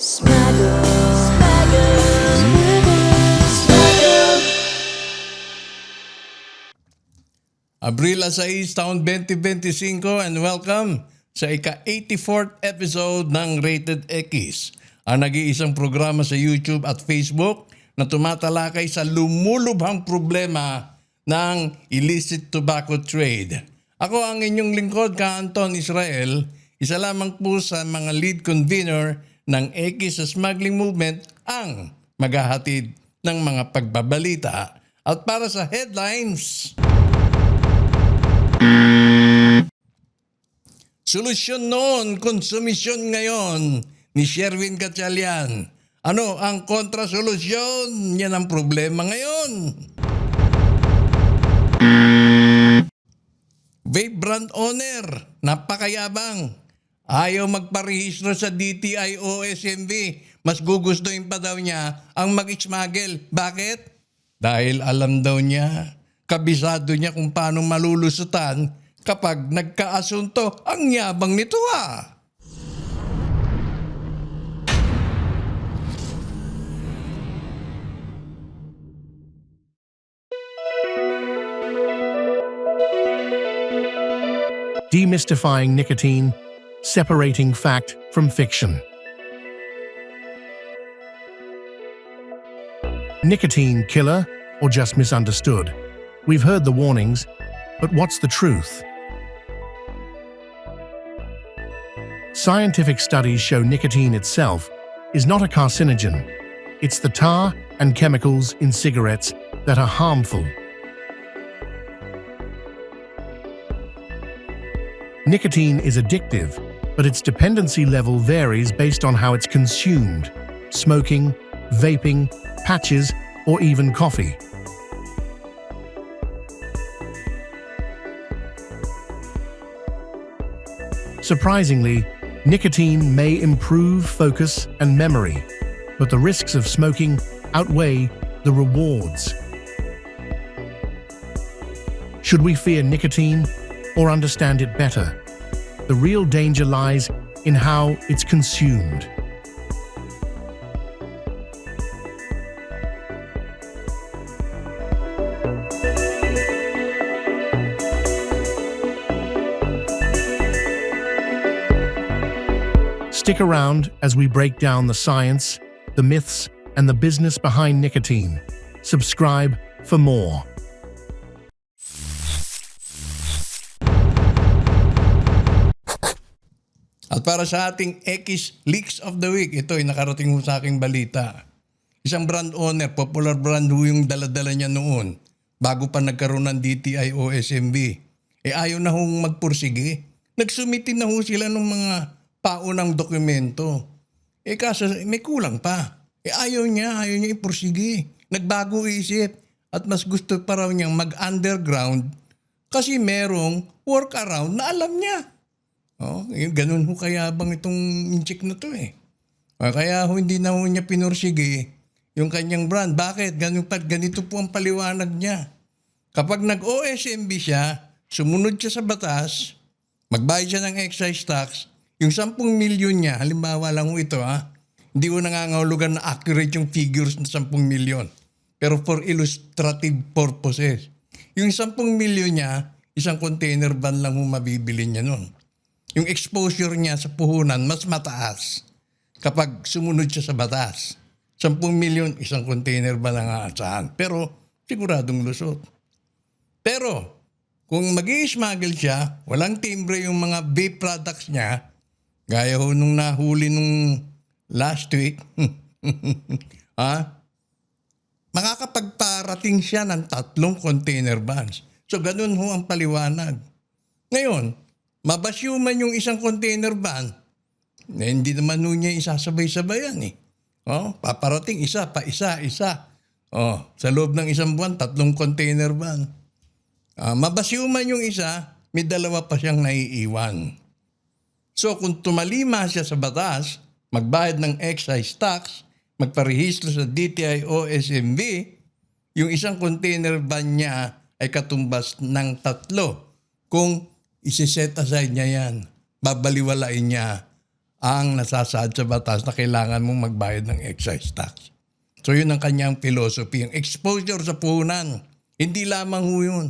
Smuggle, smuggle, smuggle. Abril 6, taon 2025 and welcome sa ika-84th episode ng Rated X, ang nag-iisang programa sa YouTube at Facebook na tumatalakay sa lumulubhang problema ng illicit tobacco trade. Ako ang inyong lingkod, ka Anton Israel, isa lamang po sa mga lead convener ng X smuggling movement ang maghahatid ng mga pagbabalita. At para sa headlines, Solusyon noon, konsumisyon ngayon ni Sherwin Gatchalian. Ano ang kontrasolusyon? Yan ang problema ngayon. Vape brand owner, napakayabang. Ayaw magparehistro sa DTI o. Mas gugustuhin pa daw niya ang mag-smuggle. Bakit? Dahil alam daw niya, kabisado niya kung paano malulusutan kapag nagkaasunto ang yabang nito ah. Demystifying nicotine, separating fact from fiction. Nicotine killer or just misunderstood? We've heard the warnings, but what's the truth? Scientific studies show nicotine itself is not a carcinogen. It's the tar and chemicals in cigarettes that are harmful. Nicotine is addictive, but its dependency level varies based on how it's consumed smoking, vaping, patches, or even coffee. Surprisingly, nicotine may improve focus and memory, but the risks of smoking outweigh the rewards. Should we fear nicotine or understand it better? The real danger lies in how it's consumed. Stick around as we break down the science, the myths, and the business behind nicotine. Subscribe for more. At para sa ating X Leaks of the Week, ito ay nakarating sa aking balita. Isang brand owner, popular brand ho yung daladala niya noon, bago pa nagkaroon ng DTI o SMB. Eh ayaw na hong magpursige. Nagsumitin na ho sila ng mga paunang dokumento. Eh kaso may kulang pa. Eh ayaw niya, ayaw niya ipursige. Nagbago isip at mas gusto pa raw niyang mag-underground kasi merong workaround na alam niya. Oh, yung ganun ho kayabang itong chick na to eh. Ah, Kaya ho hindi na ho niya pinursige yung kanyang brand. Bakit? Ganun ganito po ang paliwanag niya. Kapag nag-OSMB siya, sumunod siya sa batas, magbayad siya ng excise tax, yung 10 milyon niya, halimbawa lang ho ito ha, hindi ko nangangahulugan na accurate yung figures ng 10 milyon. Pero for illustrative purposes. Yung 10 milyon niya, isang container van lang ho mabibili niya nun yung exposure niya sa puhunan mas mataas kapag sumunod siya sa batas. 10 milyon, isang container ba lang aasahan. Pero siguradong lusot. Pero kung mag smuggle siya, walang timbre yung mga vape products niya, gaya ho nung nahuli nung last week, ha? makakapagparating siya ng tatlong container vans. So ganun ho ang paliwanag. Ngayon, mabasyuman yung isang container van, na hindi naman nun niya isasabay-sabayan eh. Oh, paparating isa pa isa, isa. Oh, sa loob ng isang buwan, tatlong container van. Ah, mabasyuman yung isa, may dalawa pa siyang naiiwan. So kung tumalima siya sa batas, magbayad ng excise tax, magparehistro sa DTI o SMB, yung isang container van niya ay katumbas ng tatlo. Kung isi-set aside niya yan, babaliwalain niya ang nasasaad sa batas na kailangan mong magbayad ng excise tax. So yun ang kanyang philosophy. Ang exposure sa puhunan, hindi lamang ho yun.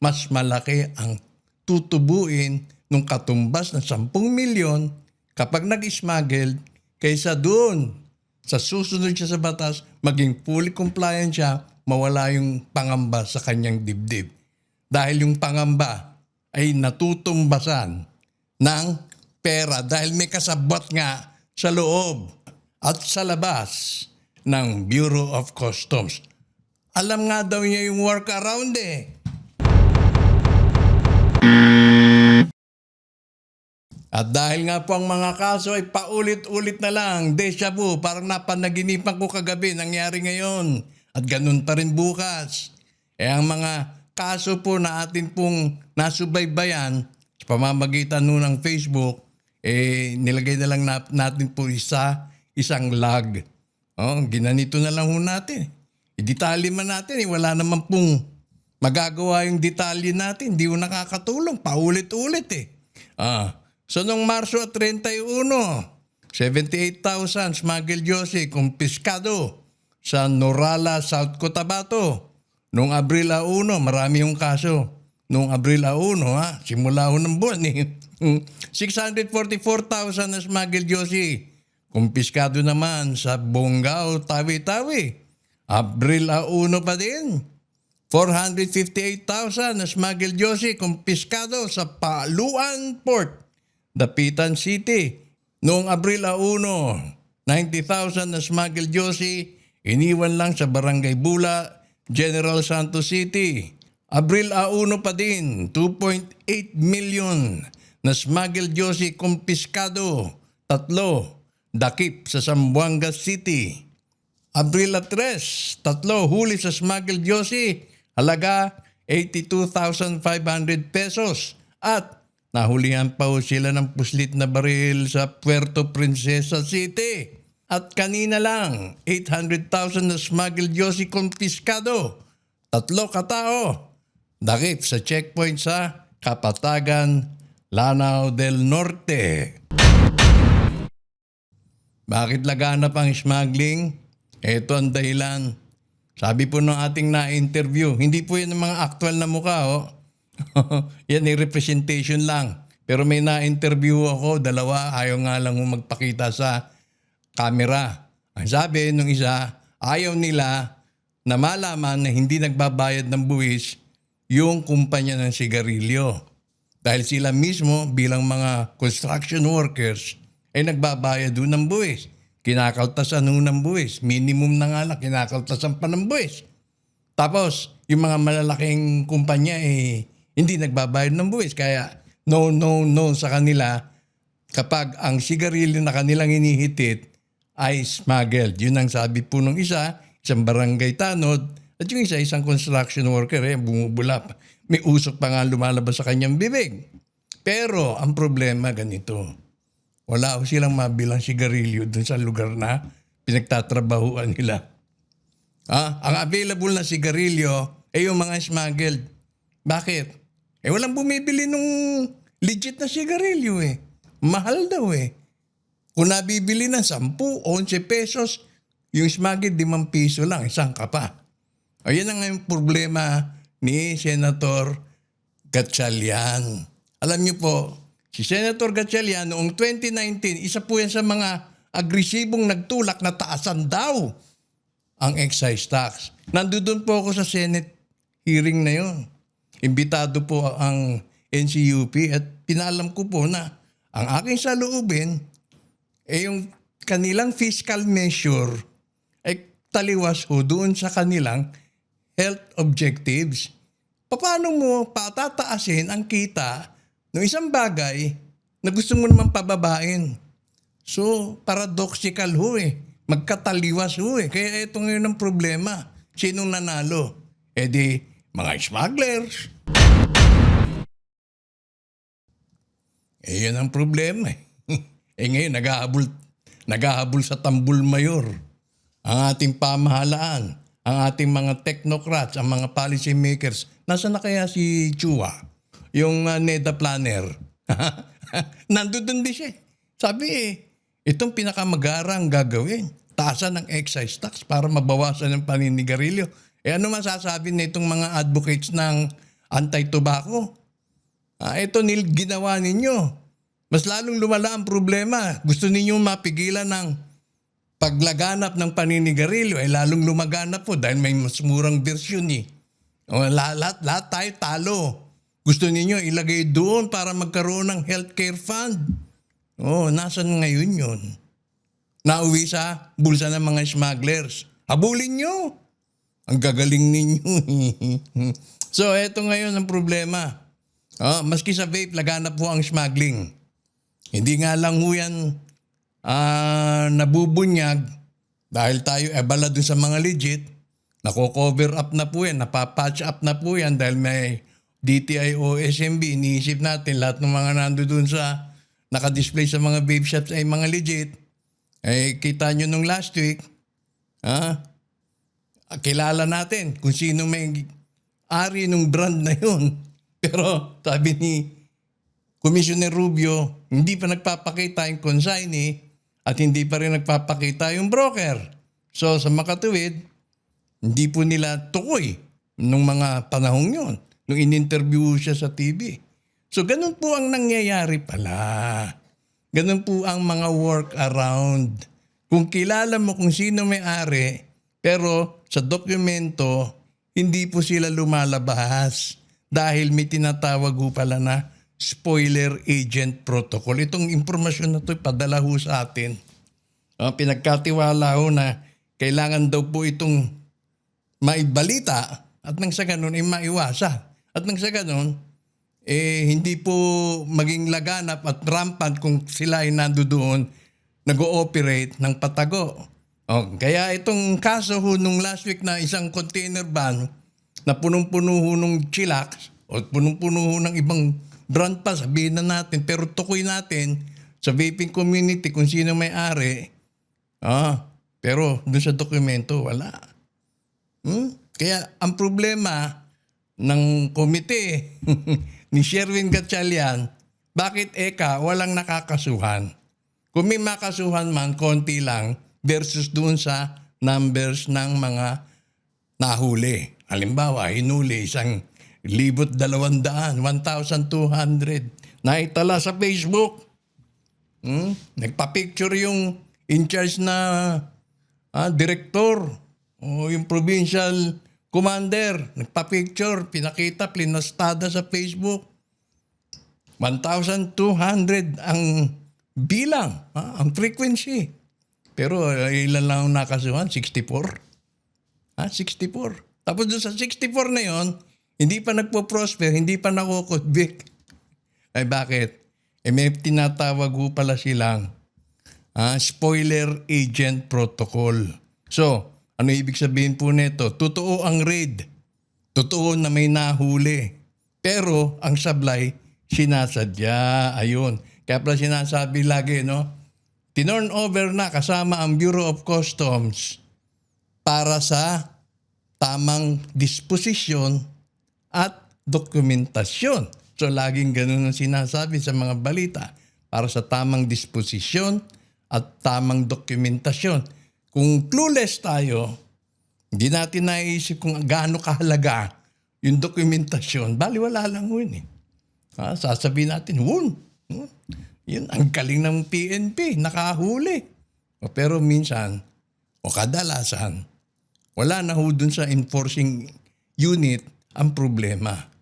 Mas malaki ang tutubuin nung katumbas ng 10 milyon kapag nag-smuggle kaysa doon sa susunod siya sa batas, maging fully compliant siya, mawala yung pangamba sa kanyang dibdib. Dahil yung pangamba ay natutumbasan ng pera dahil may kasabot nga sa loob at sa labas ng Bureau of Customs. Alam nga daw niya yung workaround eh. At dahil nga po ang mga kaso ay paulit-ulit na lang, deja vu, parang napanaginipan ko kagabi, nangyari ngayon. At ganun pa rin bukas. Eh ang mga kaso po na atin pong nasubaybayan sa pamamagitan nun ng Facebook, eh nilagay na lang na- natin po isa, isang lag. Oh, ginanito na lang natin. I-detalye man natin, eh, wala naman pong magagawa yung detalye natin. Hindi mo nakakatulong. Paulit-ulit eh. Ah. So nung Marso 31, 78,000 smuggle Josie kumpiskado sa Norala, South Cotabato. Nung Abril 1, marami yung kaso. Nung Abril 1, ha, simula ho ng buwan eh. 644,000 na smuggle Josie. Kumpiskado naman sa Bonggao, Tawi-Tawi. Abril 1 pa din. 458,000 na smuggle Josie kumpiskado sa Paluan Port, Dapitan City. Noong Abril 1, 90,000 na smuggle Josie iniwan lang sa Barangay Bula, General Santos City. Abril 1 pa din, 2.8 million na smuggle Josie kumpiskado. Tatlo, dakip sa Zamboanga City. Abril 3, tatlo huli sa smuggle Josie, halaga 82,500 pesos. At nahulihan pa ho sila ng puslit na baril sa Puerto Princesa City. At kanina lang, 800,000 na smuggle Josie konfiskado. Tatlo katao. Dakip sa checkpoint sa Kapatagan, Lanao del Norte. Bakit laganap ang smuggling? Ito ang dahilan. Sabi po ng ating na-interview, hindi po yan mga actual na mukha, oh. yan ay representation lang. Pero may na-interview ako, dalawa, ayaw nga lang magpakita sa camera. Ang sabi nung isa, ayaw nila na malaman na hindi nagbabayad ng buwis yung kumpanya ng sigarilyo. Dahil sila mismo bilang mga construction workers ay nagbabayad doon ng buwis. Kinakaltasan nun ng buwis. Minimum na nga lang, kinakaltasan pa ng buwis. Tapos, yung mga malalaking kumpanya eh, hindi nagbabayad ng buwis. Kaya, no, no, no sa kanila kapag ang sigarilyo na kanilang inihitit ay smuggled. Yun ang sabi po nung isa, isang barangay tanod, at yung isa, isang construction worker, eh, bumubula pa. May usok pa nga lumalabas sa kanyang bibig. Pero, ang problema ganito, wala silang mabilang sigarilyo dun sa lugar na pinagtatrabahuan nila. Ah, ang available na sigarilyo ay yung mga smuggled. Bakit? Eh walang bumibili nung legit na sigarilyo eh. Mahal daw eh. Kung nabibili ng 10, 11 pesos, yung smuggled 5 piso lang, isang kapa. Ayan ang yung problema ni Senator Gatchalian. Alam niyo po, si Senator Gatchalian noong 2019, isa po yan sa mga agresibong nagtulak na taasan daw ang excise tax. Nandun po ako sa Senate hearing na yon. Imbitado po ang NCUP at pinalam ko po na ang aking saloobin eh yung kanilang fiscal measure ay taliwas ho doon sa kanilang health objectives. Paano mo patataasin ang kita ng isang bagay na gusto mo naman pababain? So, paradoxical ho eh. Magkataliwas ho eh. Kaya ito ngayon ang problema. Sinong nanalo? E di, mga smugglers. Eh, yan ang problema eh. eh ngayon, naghahabol, naghahabol sa tambul mayor ang ating pamahalaan, ang ating mga technocrats, ang mga policy makers. Nasaan na kaya si Chua? Yung uh, NEDA planner. Nandun din siya. eh. Sabi eh, itong pinakamagarang gagawin. Taasan ng excise tax para mabawasan ng paninigarilyo. Eh ano masasabi nitong mga advocates ng anti-tobacco? Ah, ito nil ginawa ninyo. Mas lalong lumala ang problema. Gusto ninyo mapigilan ng paglaganap ng paninigarilyo. Eh lalong lumaganap po dahil may mas murang version eh. O, lahat, lahat, tayo talo. Gusto ninyo ilagay doon para magkaroon ng healthcare fund. Oh, nasan ngayon yun? Nauwi sa bulsa ng mga smugglers. Habulin nyo. Ang gagaling ninyo. so, eto ngayon ang problema. Oh, maski sa vape, laganap po ang smuggling. Hindi nga lang ho yan ah, nabubunyag dahil tayo abala dun sa mga legit. Nako-cover up na po yan, napapatch up na po yan dahil may DTI o SMB. Iniisip natin lahat ng mga nando dun sa nakadisplay sa mga vape shops ay mga legit. Eh, kita nyo nung last week, ha? kilala natin kung sino may ari ng brand na yun. Pero sabi ni Commissioner Rubio, hindi pa nagpapakita yung consignee at hindi pa rin nagpapakita yung broker. So sa makatuwid, hindi po nila tukoy nung mga panahong yun. Nung in-interview siya sa TV. So ganun po ang nangyayari pala. Ganun po ang mga work around. Kung kilala mo kung sino may-ari, pero sa dokumento, hindi po sila lumalabas dahil may tinatawag ho pala na spoiler agent protocol. Itong impormasyon na to padala ho sa atin. Ah, pinagkatiwala ho na kailangan daw po itong maibalita at nang sa ganun ay maiwasa. At nang sa ganun, eh, hindi po maging laganap at rampant kung sila ay nandoon nag-ooperate ng patago. Oh, kaya itong kaso ho nung last week na isang container van na punong-puno ho nung chillax o punong-puno ho ng ibang brand pa, sabihin na natin, pero tukoy natin sa vaping community kung sino may-ari, ah, pero dun sa dokumento, wala. Hmm? Kaya ang problema ng komite ni Sherwin Gatchalian, bakit eka walang nakakasuhan? Kung may makasuhan man, konti lang versus doon sa numbers ng mga nahuli. Halimbawa, hinuli isang libot dalawang daan, 1,200. Naitala sa Facebook. Hmm? Nagpa-picture yung in charge na ah, director o yung provincial commander. Nagpa-picture, pinakita, plinastada sa Facebook. 1,200 ang bilang, ah, ang frequency. Pero ah, ilan lang ang nakasuhan? 64. Ha? 64. Tapos doon sa 64 na yon, hindi pa nagpo-prosper, hindi pa nakukonvict. Ay bakit? Eh may tinatawag ho pala silang ah, spoiler agent protocol. So, ano ibig sabihin po nito? Totoo ang raid. Totoo na may nahuli. Pero ang sablay, sinasadya. Ayun. Kaya pala sinasabi lagi, no? Tinorn over na kasama ang Bureau of Customs para sa tamang disposisyon at dokumentasyon. So laging ganun ang sinasabi sa mga balita para sa tamang disposisyon at tamang dokumentasyon. Kung clueless tayo, hindi natin naisip kung gaano kahalaga yung dokumentasyon. Bali, wala lang yun eh. Ha, sasabihin natin, wun. Hmm? Yun, ang galing ng PNP, nakahuli. O, pero minsan, o kadalasan, wala na ho dun sa enforcing unit ang problema.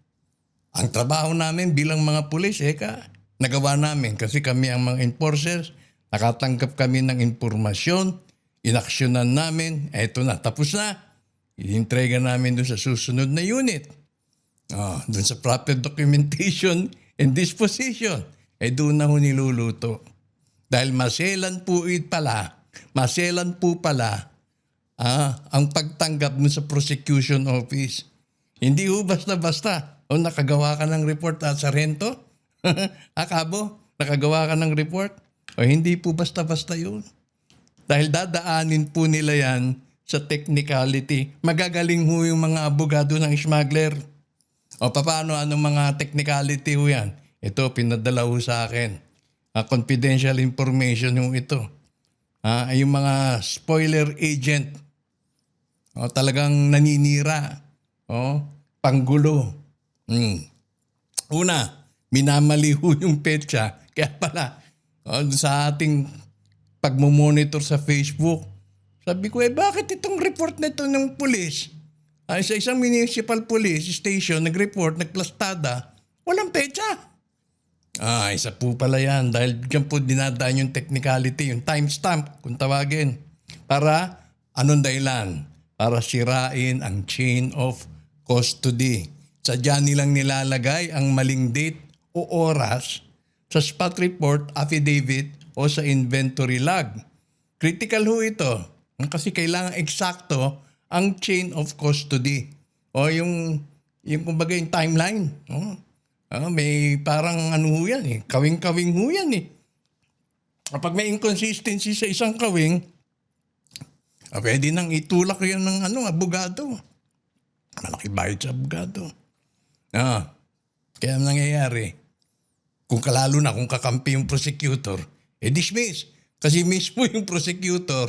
Ang trabaho namin bilang mga pulis, eka, nagawa namin kasi kami ang mga enforcers, nakatanggap kami ng impormasyon, inaksyonan namin, eto na, tapos na. Iintrega namin dun sa susunod na unit. Ah, dun sa proper documentation and disposition. Eh doon na ho niluluto. Dahil maselan po it pala, maselan po pala ah, ang pagtanggap mo sa prosecution office. Hindi ho basta-basta. O nakagawa ka ng report at sarento? Akabo, nakagawa ka ng report? O hindi po basta-basta yun. Dahil dadaanin po nila yan sa technicality. Magagaling ho yung mga abogado ng smuggler. O paano, anong mga technicality ho yan? Ito, pinadala ho sa akin. ah, confidential information yung ito. Ah, yung mga spoiler agent. Oh, talagang naninira. Oh, panggulo. Hmm. Una, minamali ho yung petsa. Kaya pala, oh, sa ating pagmumonitor sa Facebook, sabi ko, eh bakit itong report na ito ng pulis? Ay, sa isang municipal police station, nag-report, nagplastada, walang petsa. Ah, isa po pala yan. Dahil dyan po dinadaan yung technicality, yung timestamp, kung tawagin. Para, anong dahilan? Para sirain ang chain of custody. Sadya nilang nilalagay ang maling date o oras sa spot report, affidavit o sa inventory log. Critical ho ito. Kasi kailangan eksakto ang chain of custody. O yung, yung kumbaga yung timeline. Oh. Ah, may parang ano ho yan eh. Kawing-kawing ho yan eh. Kapag may inconsistency sa isang kawing, ah, pwede nang itulak yan ng ano, abogado. Malaki bayad sa abogado. Ah, kaya ang nangyayari, kung kalalo na kung kakampi yung prosecutor, eh dismiss. Kasi mismo yung prosecutor,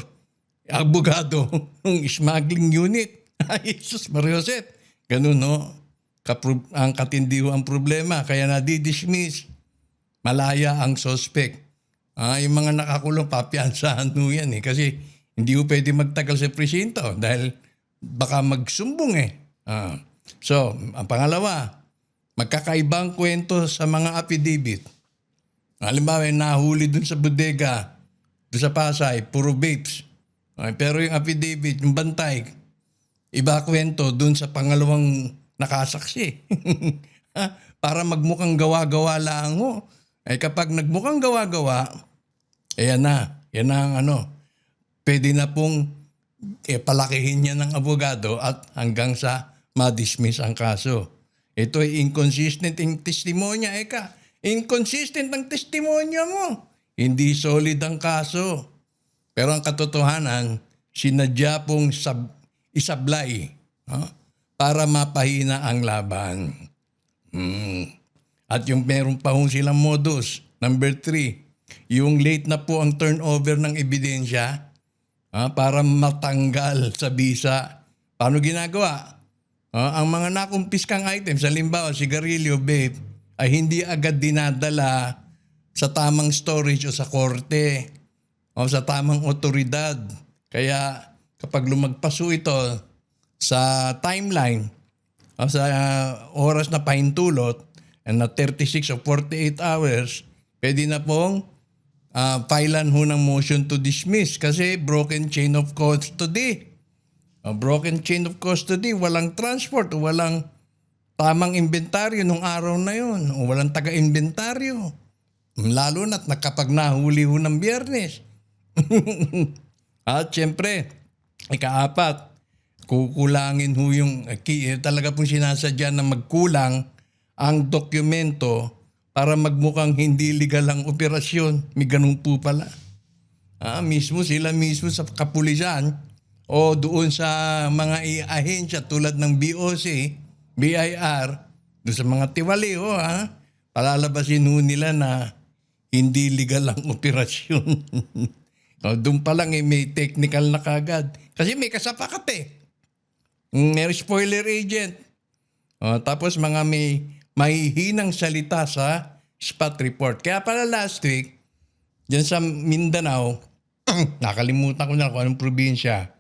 abogado ng smuggling unit. Ay, Jesus Marioset. Ganun, no? Kapro- ang katindiho ang problema, kaya na-dismiss. Malaya ang suspect. Ah, yung mga nakakulong, papiansahan mo yan eh. Kasi hindi ko pwede magtagal sa presinto dahil baka magsumbong eh. Ah. So, ang pangalawa, magkakaibang kwento sa mga affidavit. Halimbawa, nahuli dun sa bodega, dun sa Pasay, puro vapes. Ay, pero yung affidavit, yung bantay, iba kwento dun sa pangalawang nakasaksi. Para magmukhang gawa-gawa lang ho. Ay kapag nagmukhang gawa-gawa, ayan na. Yan na ang ano. Pwede na pong eh, palakihin niya ng abogado at hanggang sa ma-dismiss ang kaso. Ito ay inconsistent yung testimonya. Eka, inconsistent ang testimonya mo. Hindi solid ang kaso. Pero ang katotohanan, sinadya pong sab- isablay no? para mapahina ang laban. Hmm. At yung meron pa hong silang modus. Number three, yung late na po ang turnover ng ebidensya ah, para matanggal sa bisa. Paano ginagawa? Ah, ang mga nakumpiskang items, halimbawa sigarilyo, vape, ay hindi agad dinadala sa tamang storage o sa korte o sa tamang otoridad. Kaya kapag lumagpas po ito sa timeline o sa uh, oras na pahintulot and na 36 o 48 hours, pwede na pong uh, filean ho ng motion to dismiss kasi broken chain of custody. A broken chain of custody, walang transport, walang tamang inventaryo nung araw na yon, o walang taga-inventaryo. Lalo na't nakapag nahuli ho ng biyernes. At syempre, ikaapat, kukulangin ho yung, eh, eh, talaga pong sinasadya na magkulang ang dokumento para magmukhang hindi legal ang operasyon. May ganun po pala. Ah, mismo sila mismo sa kapulisan o doon sa mga ahensya tulad ng BOC, BIR, doon sa mga tiwali, oh, ha? palalabasin ho nila na hindi legal ang operasyon. o, doon pa lang eh, may technical na kagad. Kasi may kasapakat eh. Mm, May spoiler agent. O, tapos mga may mahihinang salita sa spot report. Kaya pala last week, dyan sa Mindanao, nakalimutan ko na kung anong probinsya,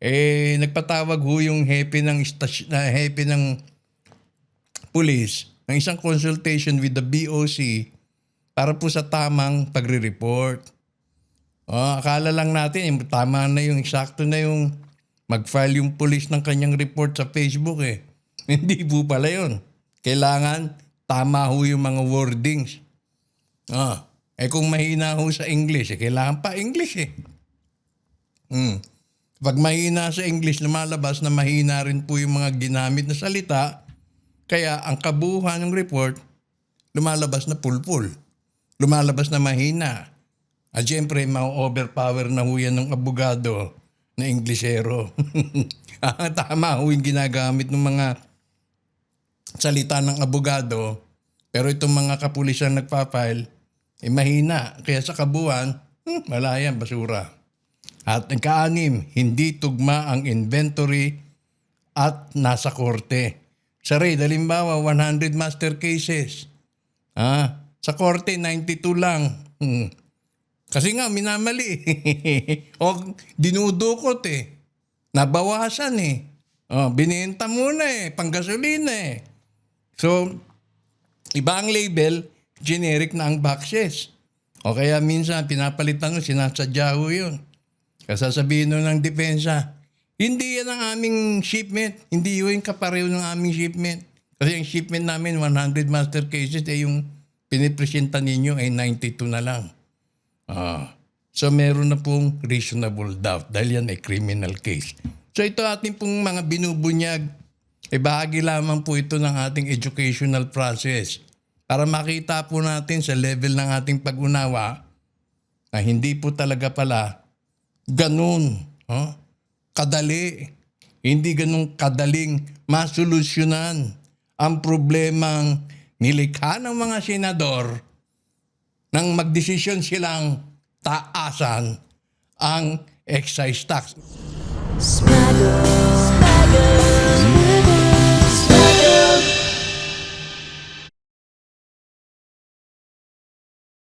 eh, nagpatawag ho yung hepe ng, stasy- na hepe ng police ng isang consultation with the BOC para po sa tamang pagre-report. Oh, akala lang natin, yung tama na yung, eksakto na yung mag-file yung police ng kanyang report sa Facebook eh. Hindi po pala yun. Kailangan tama ho yung mga wordings. Ah, eh kung mahina ho sa English, eh, kailangan pa English eh. Hmm. Pag mahina sa English, lumalabas na mahina rin po yung mga ginamit na salita. Kaya ang kabuuhan ng report, lumalabas na pulpul. Lumalabas na mahina. At syempre, ma-overpower na ho yan ng abogado na Inglesero. Ah, Tama ho yung ginagamit ng mga salita ng abogado. Pero itong mga kapulisan nagpa-file, eh mahina. Kaya sa kabuuan, hmm, wala yan, basura. At ang kaanim, hindi tugma ang inventory at nasa korte. Sa raid, halimbawa, 100 master cases. Ah, sa korte, 92 lang. Hmm. Kasi nga, minamali. o dinudukot eh. Nabawasan eh. Oh, binenta muna eh. Panggasolina eh. So, iba ang label, generic na ang boxes. O kaya minsan, pinapalitan ko, sinasadya ko yun. Kasasabihin nun ng depensa, hindi yan ang aming shipment. Hindi yun kapareho ng aming shipment. Kasi ang shipment namin, 100 master cases, eh yung pinipresenta ninyo ay 92 na lang. Ah. So meron na pong reasonable doubt dahil yan ay criminal case. So ito ating pong mga binubunyag, eh bahagi lamang po ito ng ating educational process para makita po natin sa level ng ating pag-unawa na hindi po talaga pala ganun, oh, kadali, hindi ganun kadaling masolusyonan ang problemang nilikha ng mga senador nang magdesisyon silang taasan ang excise tax. Smuggle, smuggle,